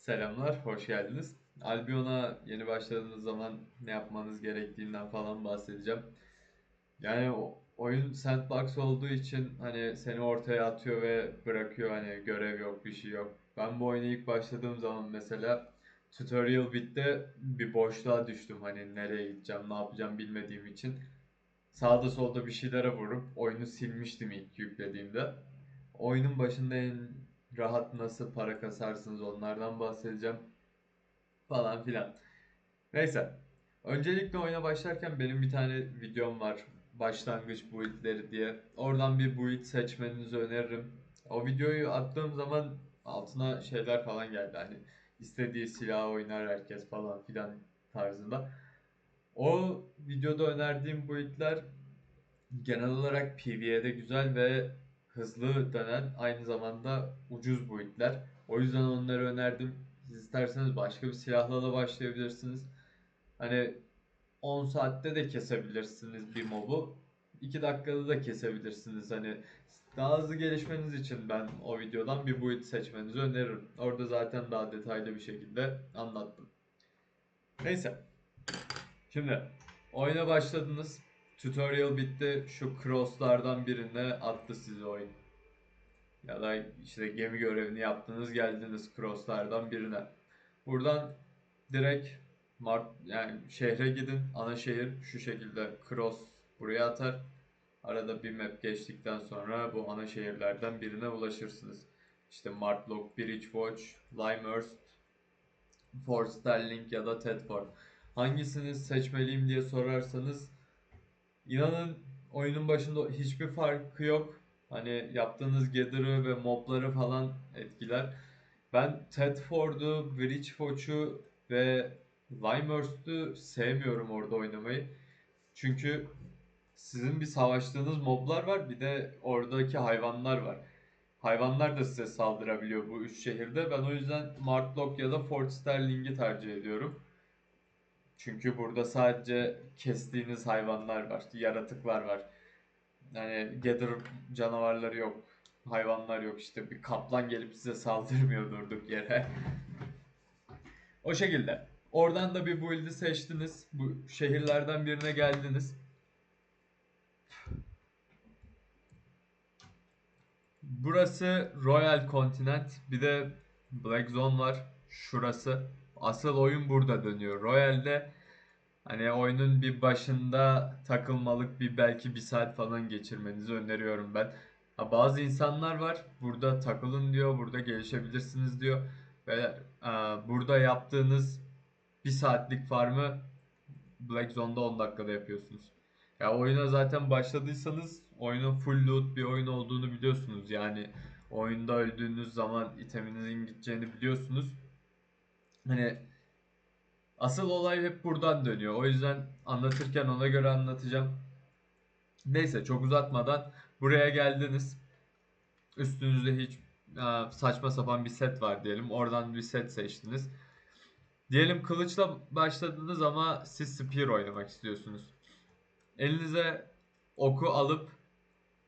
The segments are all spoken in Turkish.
Selamlar, hoş geldiniz. Albion'a yeni başladığınız zaman ne yapmanız gerektiğinden falan bahsedeceğim. Yani oyun sandbox olduğu için hani seni ortaya atıyor ve bırakıyor hani görev yok, bir şey yok. Ben bu oyuna ilk başladığım zaman mesela tutorial bitti bir boşluğa düştüm hani nereye gideceğim, ne yapacağım bilmediğim için. Sağda solda bir şeylere vurup oyunu silmiştim ilk yüklediğimde. Oyunun başında en rahat nasıl para kasarsınız onlardan bahsedeceğim falan filan. Neyse. Öncelikle oyuna başlarken benim bir tane videom var. Başlangıç build'leri diye. Oradan bir build seçmenizi öneririm. O videoyu attığım zaman altına şeyler falan geldi. Hani istediği silah oynar herkes falan filan tarzında. O videoda önerdiğim build'ler genel olarak PvE'de güzel ve hızlı dönen aynı zamanda ucuz build'ler. O yüzden onları önerdim. Siz isterseniz başka bir silahla da başlayabilirsiniz. Hani 10 saatte de kesebilirsiniz bir mobu. 2 dakikada da kesebilirsiniz. Hani daha hızlı gelişmeniz için ben o videodan bir build seçmenizi öneririm. Orada zaten daha detaylı bir şekilde anlattım. Neyse. Şimdi oyuna başladınız. Tutorial bitti. Şu crosslardan birine attı sizi oyun. Ya da işte gemi görevini yaptınız geldiniz crosslardan birine. Buradan direkt Mart yani şehre gidin. Ana şehir şu şekilde cross buraya atar. Arada bir map geçtikten sonra bu ana şehirlerden birine ulaşırsınız. İşte Martlock, Bridgewatch, Limehurst, Fort Sterling ya da Thetford. Hangisini seçmeliyim diye sorarsanız inanın oyunun başında hiçbir farkı yok. Hani yaptığınız gather'ı ve mobları falan etkiler. Ben Thetford'u, Bridgefort'u ve Limehurst'u sevmiyorum orada oynamayı. Çünkü sizin bir savaştığınız moblar var bir de oradaki hayvanlar var. Hayvanlar da size saldırabiliyor bu üç şehirde. Ben o yüzden Martlock ya da Fort Sterling'i tercih ediyorum. Çünkü burada sadece kestiğiniz hayvanlar var, yaratıklar var. Yani gather canavarları yok, hayvanlar yok. İşte bir kaplan gelip size saldırmıyor durduk yere. O şekilde. Oradan da bir build'i seçtiniz. Bu şehirlerden birine geldiniz. Burası Royal Continent. Bir de Black Zone var. Şurası. Asıl oyun burada dönüyor. Royal'de hani oyunun bir başında takılmalık bir belki bir saat falan geçirmenizi öneriyorum ben. Ha, bazı insanlar var. Burada takılın diyor. Burada gelişebilirsiniz diyor. Ve e, burada yaptığınız bir saatlik farmı Black Zone'da 10 dakikada yapıyorsunuz. Ya oyuna zaten başladıysanız oyunun full loot bir oyun olduğunu biliyorsunuz. Yani oyunda öldüğünüz zaman iteminizin gideceğini biliyorsunuz. Hani asıl olay hep buradan dönüyor. O yüzden anlatırken ona göre anlatacağım. Neyse çok uzatmadan buraya geldiniz. Üstünüzde hiç e, saçma sapan bir set var diyelim. Oradan bir set seçtiniz. Diyelim kılıçla başladınız ama siz spear oynamak istiyorsunuz. Elinize oku alıp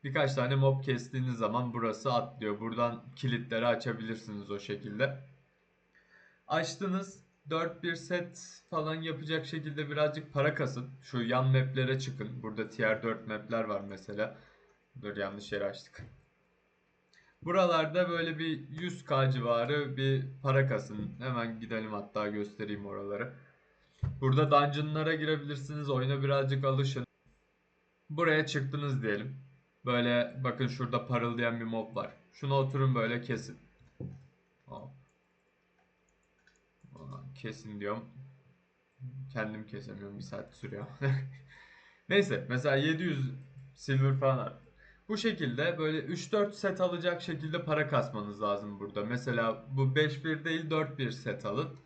birkaç tane mob kestiğiniz zaman burası atlıyor. Buradan kilitleri açabilirsiniz o şekilde. Açtınız. 4-1 set falan yapacak şekilde birazcık para kasın. Şu yan maplere çıkın. Burada tier 4 mapler var mesela. Dur yanlış yere açtık. Buralarda böyle bir 100k civarı bir para kasın. Hemen gidelim hatta göstereyim oraları. Burada dungeonlara girebilirsiniz. Oyuna birazcık alışın. Buraya çıktınız diyelim. Böyle bakın şurada parıldayan bir mob var. Şuna oturun böyle kesin. Hop. Kesin diyorum. Kendim kesemiyorum. Bir saat sürüyor. Neyse mesela 700 silver falan. Bu şekilde böyle 3-4 set alacak şekilde para kasmanız lazım burada. Mesela bu 5-1 değil 4-1 set alın.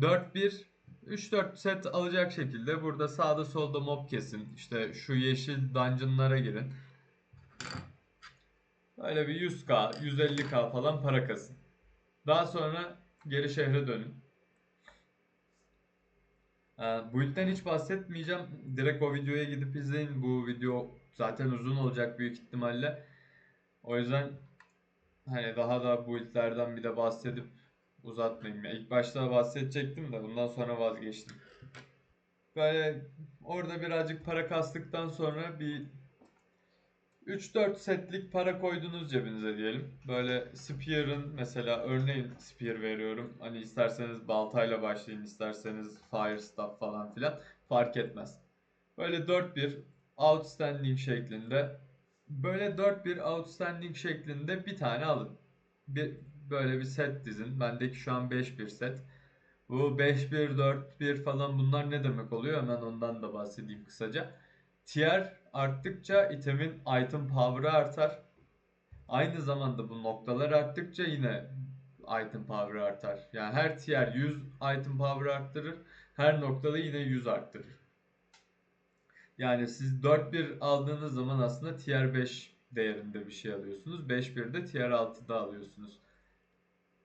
4-1 3-4 set alacak şekilde burada sağda solda mob kesin. İşte şu yeşil dungeonlara girin. Böyle bir 100k, 150k falan para kasın. Daha sonra geri şehre dönün. Ee, build'den hiç bahsetmeyeceğim. Direkt o videoya gidip izleyin. Bu video zaten uzun olacak büyük ihtimalle. O yüzden hani daha da build'lerden bir de bahsedip uzatmayayım. Ya. İlk başta bahsedecektim de bundan sonra vazgeçtim. Böyle orada birazcık para kastıktan sonra bir 3-4 setlik para koydunuz cebinize diyelim. Böyle Spear'ın mesela örneğin Spear veriyorum. Hani isterseniz baltayla başlayın, isterseniz Fire Staff falan filan fark etmez. Böyle 4-1 outstanding şeklinde böyle 4-1 outstanding şeklinde bir tane alın. Bir, böyle bir set dizin. Bendeki şu an 5-1 set. Bu 5-1, 4-1 falan bunlar ne demek oluyor? Hemen ondan da bahsedeyim kısaca. Tier arttıkça itemin item power'ı artar. Aynı zamanda bu noktalar arttıkça yine item power'ı artar. Yani her tier 100 item power arttırır. Her noktada yine 100 arttırır. Yani siz 4-1 aldığınız zaman aslında tier 5 değerinde bir şey alıyorsunuz. 5-1'de tier 6'da alıyorsunuz.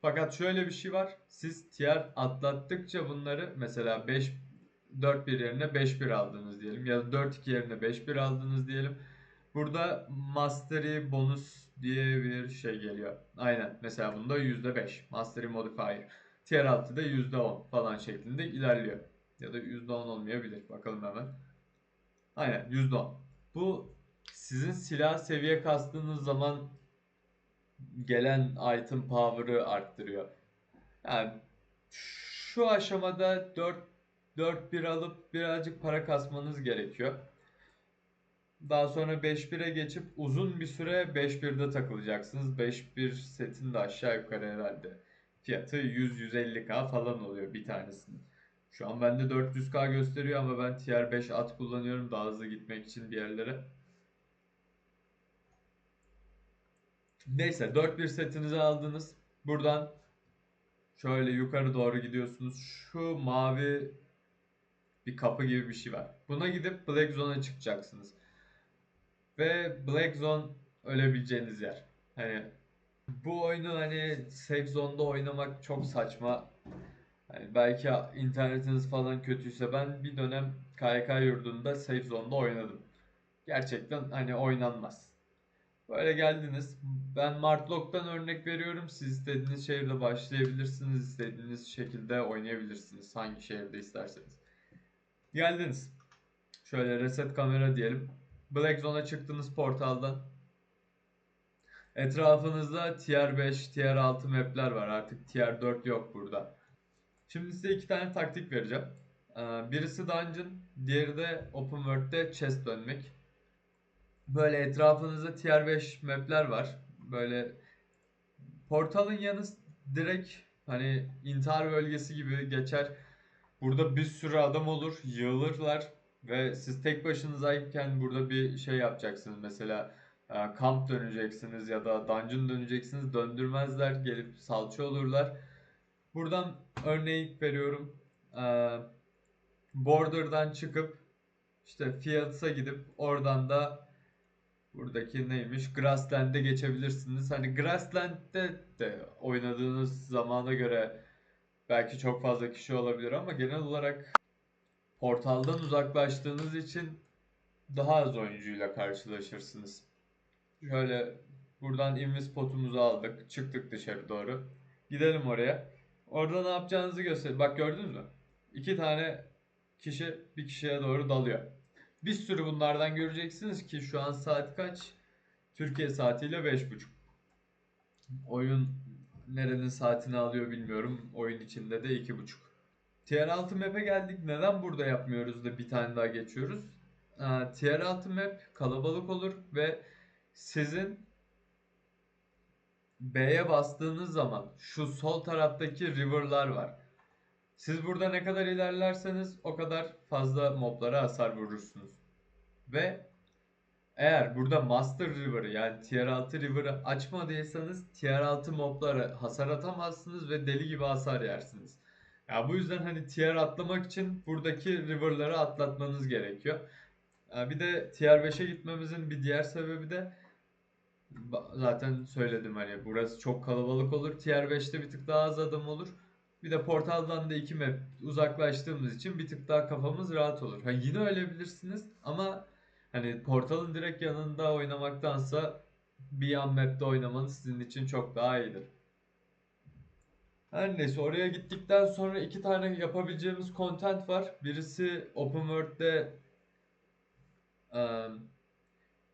Fakat şöyle bir şey var. Siz tier atlattıkça bunları mesela 5 4-1 yerine 5-1 aldınız diyelim ya da 4-2 yerine 5-1 aldınız diyelim. Burada Mastery bonus diye bir şey geliyor. Aynen. Mesela bunda %5. Mastery modifier. Tier 6'da %10 falan şeklinde ilerliyor. Ya da %10 olmayabilir. Bakalım hemen. Aynen %10. Bu sizin silah seviye kastığınız zaman gelen item power'ı arttırıyor. Yani şu aşamada 4 4-1 alıp birazcık para kasmanız gerekiyor. Daha sonra 5-1'e geçip uzun bir süre 5-1'de takılacaksınız. 5-1 setin de aşağı yukarı herhalde fiyatı 100-150k falan oluyor bir tanesinin. Şu an bende 400k gösteriyor ama ben tier 5 at kullanıyorum daha hızlı gitmek için bir yerlere. Neyse 4-1 setinizi aldınız. Buradan şöyle yukarı doğru gidiyorsunuz. Şu mavi bir kapı gibi bir şey var. Buna gidip Black Zone'a çıkacaksınız. Ve Black Zone ölebileceğiniz yer. Hani bu oyunu hani safe zone'da oynamak çok saçma. Yani belki internetiniz falan kötüyse ben bir dönem KYK yurdunda safe zone'da oynadım. Gerçekten hani oynanmaz. Böyle geldiniz. Ben Martlock'tan örnek veriyorum. Siz istediğiniz şehirde başlayabilirsiniz. istediğiniz şekilde oynayabilirsiniz. Hangi şehirde isterseniz. Geldiniz. Şöyle reset kamera diyelim. Black Zone'a çıktınız portaldan. Etrafınızda tier 5, tier 6 map'ler var. Artık tier 4 yok burada. Şimdi size iki tane taktik vereceğim. Ee, birisi dungeon, diğeri de open world'de chest dönmek. Böyle etrafınızda tier 5 map'ler var. Böyle portalın yanı direkt hani intihar bölgesi gibi geçer. Burada bir sürü adam olur, yığılırlar ve siz tek başınızayken burada bir şey yapacaksınız. Mesela e, kamp döneceksiniz ya da dungeon döneceksiniz. Döndürmezler, gelip salça olurlar. Buradan örneği veriyorum. E, border'dan çıkıp işte Fields'a gidip oradan da buradaki neymiş? Grassland'e geçebilirsiniz. Hani Grassland'de de oynadığınız zamana göre Belki çok fazla kişi olabilir ama genel olarak portaldan uzaklaştığınız için daha az oyuncuyla karşılaşırsınız. Şöyle buradan invis potumuzu aldık. Çıktık dışarı doğru. Gidelim oraya. Orada ne yapacağınızı göster. Bak gördünüz mü? İki tane kişi bir kişiye doğru dalıyor. Bir sürü bunlardan göreceksiniz ki şu an saat kaç? Türkiye saatiyle 5.30. Oyun nerenin saatini alıyor bilmiyorum. Oyun içinde de 2.5. Tier 6 map'e geldik. Neden burada yapmıyoruz da bir tane daha geçiyoruz? Ee, tier 6 map kalabalık olur ve sizin B'ye bastığınız zaman şu sol taraftaki river'lar var. Siz burada ne kadar ilerlerseniz o kadar fazla moblara hasar vurursunuz. Ve eğer burada Master River'ı yani Tier 6 River'ı açmadıysanız Tier 6 moblara hasar atamazsınız ve deli gibi hasar yersiniz. Ya bu yüzden hani tier atlamak için buradaki river'ları atlatmanız gerekiyor. Yani bir de tier 5'e gitmemizin bir diğer sebebi de zaten söyledim hani burası çok kalabalık olur. Tier 5'te bir tık daha az adam olur. Bir de portaldan da iki map uzaklaştığımız için bir tık daha kafamız rahat olur. Ha yine ölebilirsiniz ama Hani portalın direkt yanında oynamaktansa bir yan map'te oynamanız sizin için çok daha iyidir. Her neyse oraya gittikten sonra iki tane yapabileceğimiz content var. Birisi Open World'de em,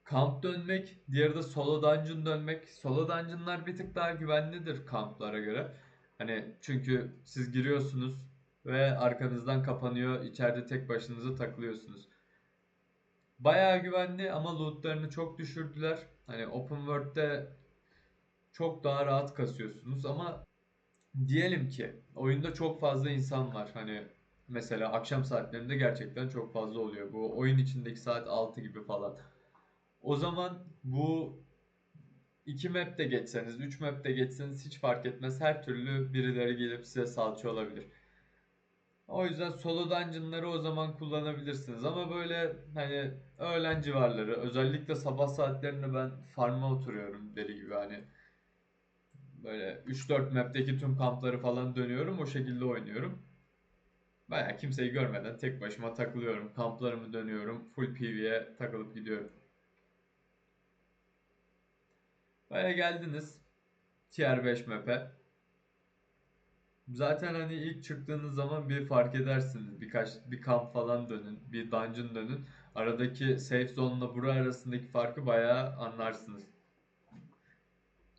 kamp dönmek, diğeri de solo dungeon dönmek. Solo dungeonlar bir tık daha güvenlidir kamplara göre. Hani çünkü siz giriyorsunuz ve arkanızdan kapanıyor, içeride tek başınıza takılıyorsunuz. Bayağı güvenli ama lootlarını çok düşürdüler. Hani Open World'de çok daha rahat kasıyorsunuz ama diyelim ki oyunda çok fazla insan var. Hani mesela akşam saatlerinde gerçekten çok fazla oluyor. Bu oyun içindeki saat 6 gibi falan. O zaman bu iki map de geçseniz, 3 map de geçseniz hiç fark etmez. Her türlü birileri gelip size salça olabilir. O yüzden solo dungeon'ları o zaman kullanabilirsiniz. Ama böyle hani öğlen civarları, özellikle sabah saatlerinde ben farm'a oturuyorum deli gibi hani. Böyle 3-4 map'teki tüm kampları falan dönüyorum. O şekilde oynuyorum. Baya kimseyi görmeden tek başıma takılıyorum. Kamplarımı dönüyorum. Full PvE'ye takılıp gidiyorum. Baya geldiniz. Tier 5 map'e. Zaten hani ilk çıktığınız zaman bir fark edersiniz. Birkaç bir kamp falan dönün, bir dungeon dönün. Aradaki safe zone'la bura arasındaki farkı bayağı anlarsınız.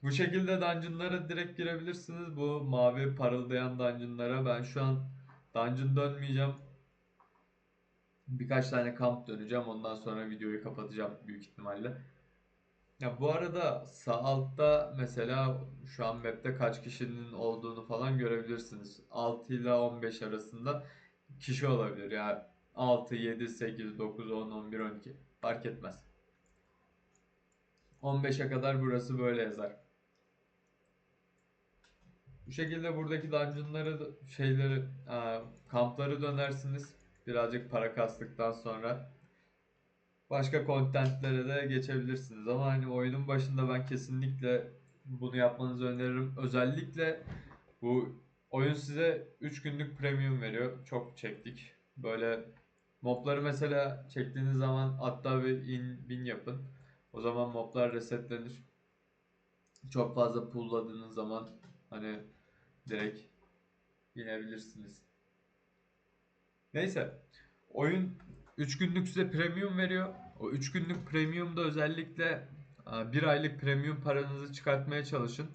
Bu şekilde dungeonlara direkt girebilirsiniz. Bu mavi parıldayan dungeonlara ben şu an dungeon dönmeyeceğim. Birkaç tane kamp döneceğim. Ondan sonra videoyu kapatacağım büyük ihtimalle. Ya bu arada sağ altta mesela şu an map'te kaç kişinin olduğunu falan görebilirsiniz. 6 ile 15 arasında kişi olabilir. Yani 6, 7, 8, 9, 10, 11, 12 fark etmez. 15'e kadar burası böyle yazar. Bu şekilde buradaki dungeonları şeyleri kampları dönersiniz. Birazcık para kastıktan sonra başka contentlere de geçebilirsiniz. Ama hani oyunun başında ben kesinlikle bunu yapmanızı öneririm. Özellikle bu oyun size 3 günlük premium veriyor. Çok çektik. Böyle mobları mesela çektiğiniz zaman hatta bir in bin yapın. O zaman moblar resetlenir. Çok fazla pullladığınız zaman hani direkt inebilirsiniz. Neyse. Oyun 3 günlük size premium veriyor. O 3 günlük premiumda özellikle 1 aylık premium paranızı çıkartmaya çalışın.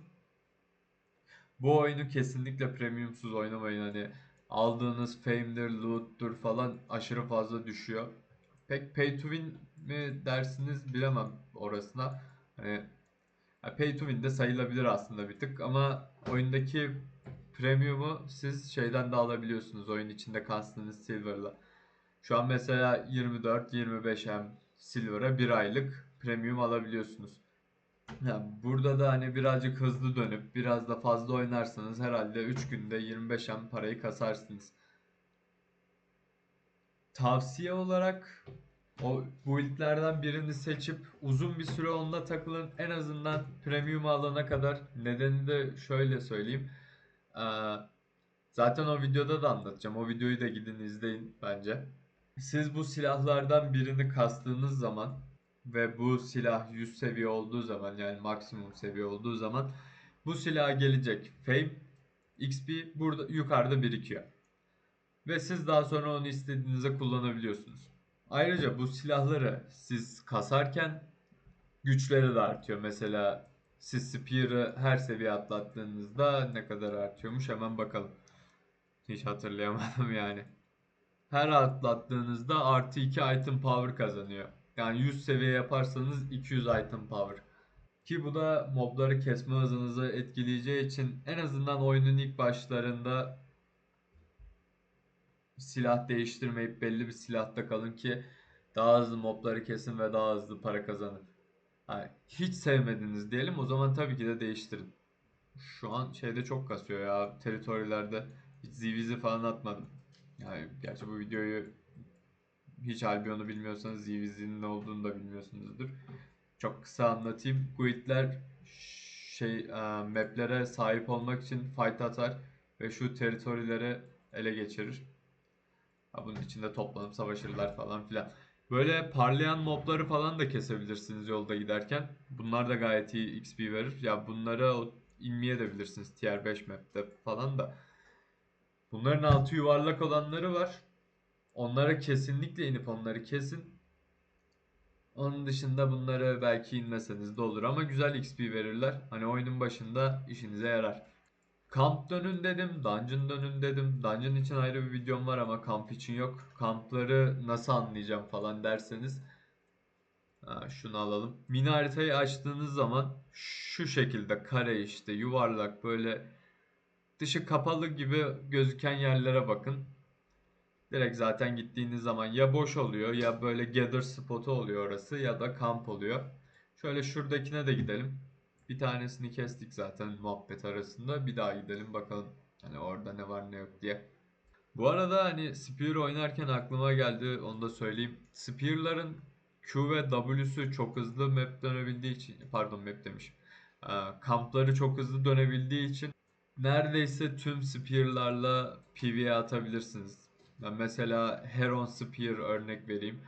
Bu oyunu kesinlikle premiumsuz oynamayın. Hani aldığınız fame'dir, loot'tur falan aşırı fazla düşüyor. Pek pay to win mi dersiniz bilemem orasına. Hani pay to win de sayılabilir aslında bir tık ama oyundaki premium'u siz şeyden de alabiliyorsunuz. Oyun içinde kastınız silver'la. Şu an mesela 24-25M Silver'a bir aylık premium alabiliyorsunuz. Yani burada da hani birazcık hızlı dönüp biraz da fazla oynarsanız herhalde 3 günde 25M parayı kasarsınız. Tavsiye olarak o build'lerden birini seçip uzun bir süre onda takılın. En azından premium alana kadar. Nedeni de şöyle söyleyeyim. Ee, zaten o videoda da anlatacağım. O videoyu da gidin izleyin bence. Siz bu silahlardan birini kastığınız zaman ve bu silah 100 seviye olduğu zaman yani maksimum seviye olduğu zaman bu silah gelecek. Fame XP burada yukarıda birikiyor. Ve siz daha sonra onu istediğinizde kullanabiliyorsunuz. Ayrıca bu silahları siz kasarken güçleri de artıyor. Mesela siz Spear'ı her seviye atlattığınızda ne kadar artıyormuş hemen bakalım. Hiç hatırlayamadım yani her atlattığınızda artı 2 item power kazanıyor. Yani 100 seviye yaparsanız 200 item power. Ki bu da mobları kesme hızınızı etkileyeceği için en azından oyunun ilk başlarında silah değiştirmeyip belli bir silahta kalın ki daha hızlı mobları kesin ve daha hızlı para kazanın. Yani hiç sevmediniz diyelim o zaman tabii ki de değiştirin. Şu an şeyde çok kasıyor ya teritorilerde hiç ZVZ falan atmadım. Yani gerçi bu videoyu hiç Albion'u bilmiyorsanız Ziviz'in ne olduğunu da bilmiyorsunuzdur. Çok kısa anlatayım. Guild'ler şey e, maplere sahip olmak için fight atar ve şu teritorileri ele geçirir. Ha, bunun içinde toplanıp savaşırlar falan filan. Böyle parlayan mobları falan da kesebilirsiniz yolda giderken. Bunlar da gayet iyi XP verir. Ya bunlara inmeye de bilirsiniz tier 5 map'te falan da. Bunların altı yuvarlak olanları var. Onlara kesinlikle inip onları kesin. Onun dışında bunları belki inmeseniz de olur ama güzel XP verirler. Hani oyunun başında işinize yarar. Kamp dönün dedim, dungeon dönün dedim. Dungeon için ayrı bir videom var ama kamp için yok. Kampları nasıl anlayacağım falan derseniz ha, şunu alalım. Mini haritayı açtığınız zaman şu şekilde kare işte yuvarlak böyle dışı kapalı gibi gözüken yerlere bakın. Direkt zaten gittiğiniz zaman ya boş oluyor ya böyle gather spotu oluyor orası ya da kamp oluyor. Şöyle şuradakine de gidelim. Bir tanesini kestik zaten muhabbet arasında. Bir daha gidelim bakalım. Hani orada ne var ne yok diye. Bu arada hani Spear oynarken aklıma geldi onu da söyleyeyim. Spear'ların Q ve W'su çok hızlı map dönebildiği için pardon map demişim. Ee, Kampları çok hızlı dönebildiği için neredeyse tüm Spear'larla PvE atabilirsiniz. Ben mesela Heron Spear örnek vereyim.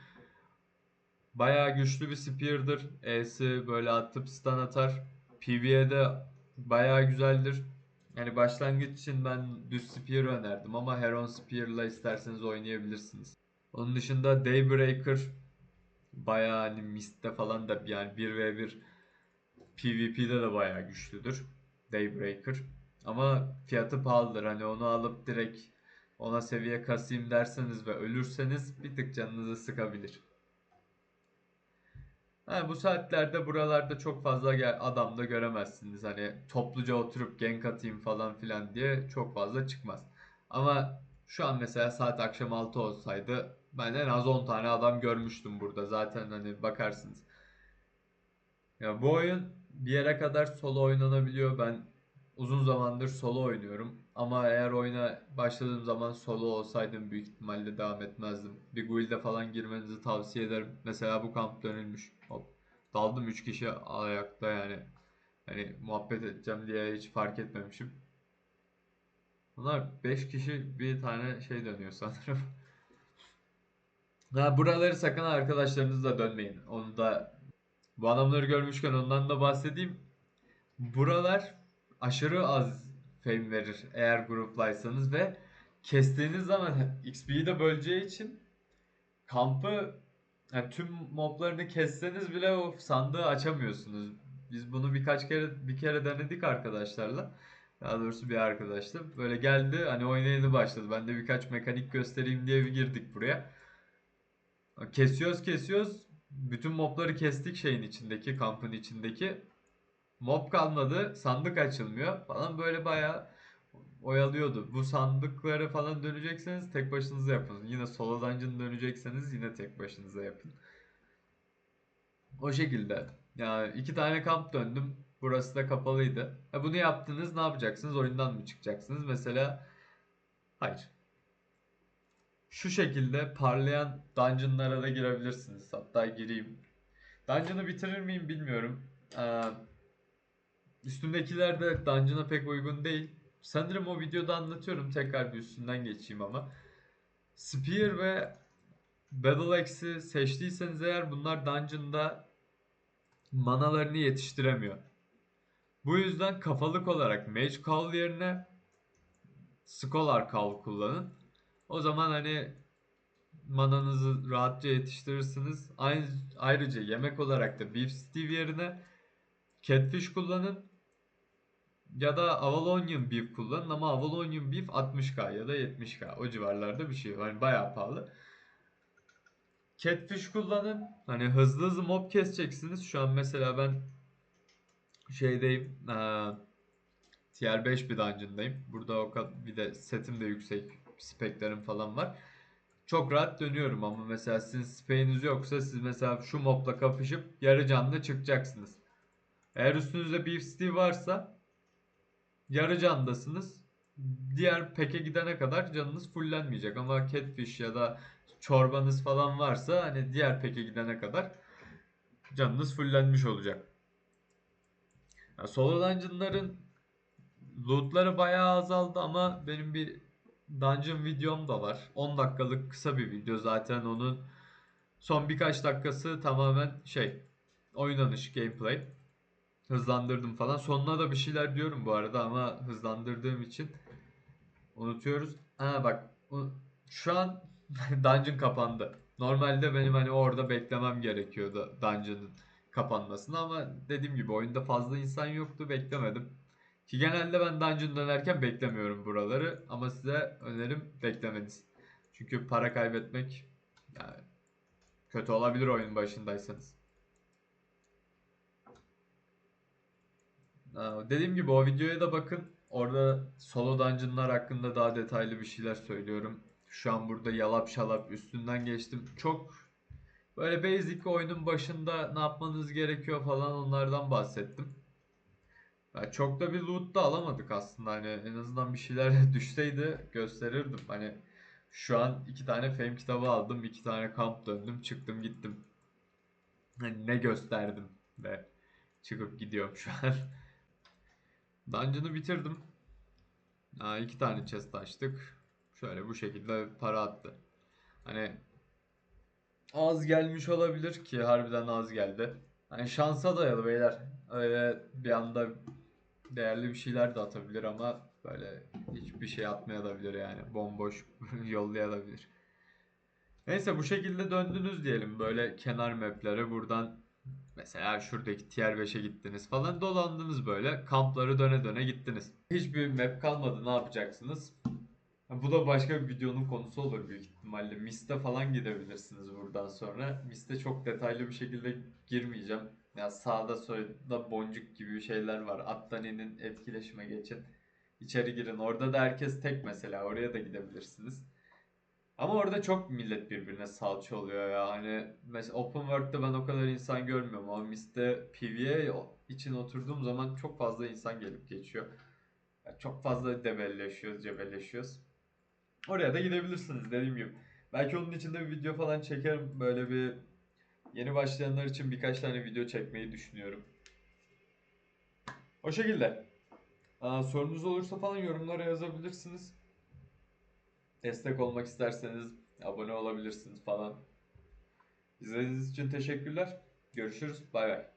Bayağı güçlü bir Spear'dır. E'si böyle atıp stun atar. PvE'de bayağı güzeldir. Yani başlangıç için ben düz Spear önerdim ama Heron Spear'la isterseniz oynayabilirsiniz. Onun dışında Daybreaker bayağı hani Mist'te falan da yani 1v1 PvP'de de bayağı güçlüdür. Daybreaker. Ama fiyatı pahalıdır. Hani onu alıp direkt ona seviye kasayım derseniz ve ölürseniz bir tık canınızı sıkabilir. Ha, bu saatlerde buralarda çok fazla adam da göremezsiniz. Hani topluca oturup gank atayım falan filan diye çok fazla çıkmaz. Ama şu an mesela saat akşam 6 olsaydı ben en az 10 tane adam görmüştüm burada. Zaten hani bakarsınız. Ya bu oyun bir yere kadar solo oynanabiliyor. Ben uzun zamandır solo oynuyorum. Ama eğer oyuna başladığım zaman solo olsaydım büyük ihtimalle devam etmezdim. Bir guild'e falan girmenizi tavsiye ederim. Mesela bu kamp dönülmüş. Hop. Daldım 3 kişi ayakta yani. Hani muhabbet edeceğim diye hiç fark etmemişim. Bunlar 5 kişi bir tane şey dönüyor sanırım. Ha, buraları sakın arkadaşlarınızla dönmeyin. Onu da bu adamları görmüşken ondan da bahsedeyim. Buralar aşırı az fame verir eğer gruplaysanız ve kestiğiniz zaman XP'yi de böleceği için kampı yani tüm moblarını kesseniz bile o sandığı açamıyorsunuz. Biz bunu birkaç kere bir kere denedik arkadaşlarla. Daha doğrusu bir arkadaşla. Böyle geldi hani oynayını başladı. Ben de birkaç mekanik göstereyim diye bir girdik buraya. Kesiyoruz kesiyoruz. Bütün mobları kestik şeyin içindeki, kampın içindeki. Mob kalmadı, sandık açılmıyor falan böyle bayağı oyalıyordu. Bu sandıkları falan dönecekseniz tek başınıza yapın. Yine solo dungeon dönecekseniz yine tek başınıza yapın. O şekilde. Yani iki tane kamp döndüm. Burası da kapalıydı. E bunu yaptınız ne yapacaksınız? Oyundan mı çıkacaksınız? Mesela hayır. Şu şekilde parlayan dungeonlara da girebilirsiniz. Hatta gireyim. Dungeon'ı bitirir miyim bilmiyorum. Ee, üstündekiler de dungeon'a pek uygun değil. Sanırım o videoda anlatıyorum. Tekrar bir üstünden geçeyim ama. Spear ve Battle Axe'i seçtiyseniz eğer bunlar dungeon'da manalarını yetiştiremiyor. Bu yüzden kafalık olarak Mage Call yerine Scholar Call kullanın. O zaman hani mananızı rahatça yetiştirirsiniz. Ayrıca yemek olarak da Beef Stew yerine Catfish kullanın. Ya da Avalonian Beef kullanın ama Avalonian Beef 60k ya da 70k o civarlarda bir şey. Yani bayağı pahalı. Catfish kullanın. Hani hızlı hızlı mob keseceksiniz. Şu an mesela ben şeydeyim. Ee, tier 5 bir dungeon'dayım. Burada o kadar bir de setim de yüksek. Speklerim falan var. Çok rahat dönüyorum ama mesela sizin speyiniz yoksa siz mesela şu mobla kapışıp yarı canlı çıkacaksınız. Eğer üstünüzde beef stew varsa yarı candasınız. Diğer peke gidene kadar canınız fullenmeyecek ama catfish ya da çorbanız falan varsa hani diğer peke gidene kadar canınız fullenmiş olacak. Yani solo dungeon'ların lootları bayağı azaldı ama benim bir dungeon videom da var. 10 dakikalık kısa bir video zaten onun son birkaç dakikası tamamen şey oynanış gameplay. Hızlandırdım falan. Sonuna da bir şeyler diyorum bu arada ama hızlandırdığım için unutuyoruz. Ha bak şu an dungeon kapandı. Normalde benim hani orada beklemem gerekiyordu dungeon'ın kapanmasını ama dediğim gibi oyunda fazla insan yoktu beklemedim. Ki genelde ben dungeon dönerken beklemiyorum buraları ama size önerim beklemeniz. Çünkü para kaybetmek yani kötü olabilir oyun başındaysanız. Dediğim gibi o videoya da bakın. Orada solo dungeonlar hakkında daha detaylı bir şeyler söylüyorum. Şu an burada yalap şalap üstünden geçtim. Çok böyle basic oyunun başında ne yapmanız gerekiyor falan onlardan bahsettim. Ya çok da bir loot da alamadık aslında hani en azından bir şeyler düşseydi gösterirdim. Hani şu an iki tane fame kitabı aldım, iki tane kamp döndüm, çıktım gittim. Hani ne gösterdim ve çıkıp gidiyorum şu an. Dungeon'ı bitirdim. Aa, iki tane chest açtık. Şöyle bu şekilde para attı. Hani az gelmiş olabilir ki harbiden az geldi. Hani şansa dayalı beyler. Öyle bir anda değerli bir şeyler de atabilir ama böyle hiçbir şey atmayabilir yani. Bomboş yollayabilir. Neyse bu şekilde döndünüz diyelim böyle kenar maplere buradan mesela şuradaki tier 5'e gittiniz falan dolandınız böyle kampları döne döne gittiniz. Hiçbir map kalmadı ne yapacaksınız? Bu da başka bir videonun konusu olur büyük ihtimalle. Mist'e falan gidebilirsiniz buradan sonra. Mist'e çok detaylı bir şekilde girmeyeceğim. Ya sağda solda boncuk gibi şeyler var. Attan inin etkileşime geçin. İçeri girin. Orada da herkes tek mesela. Oraya da gidebilirsiniz. Ama orada çok millet birbirine salça oluyor ya. Hani mesela Open World'de ben o kadar insan görmüyorum ama Mist'te PvE için oturduğum zaman çok fazla insan gelip geçiyor. Ya çok fazla debelleşiyoruz, cebelleşiyoruz. Oraya da gidebilirsiniz dediğim gibi. Belki onun için de bir video falan çekerim. Böyle bir yeni başlayanlar için birkaç tane video çekmeyi düşünüyorum. O şekilde. Aa, sorunuz olursa falan yorumlara yazabilirsiniz. Destek olmak isterseniz abone olabilirsiniz falan. İzlediğiniz için teşekkürler. Görüşürüz. Bay bay.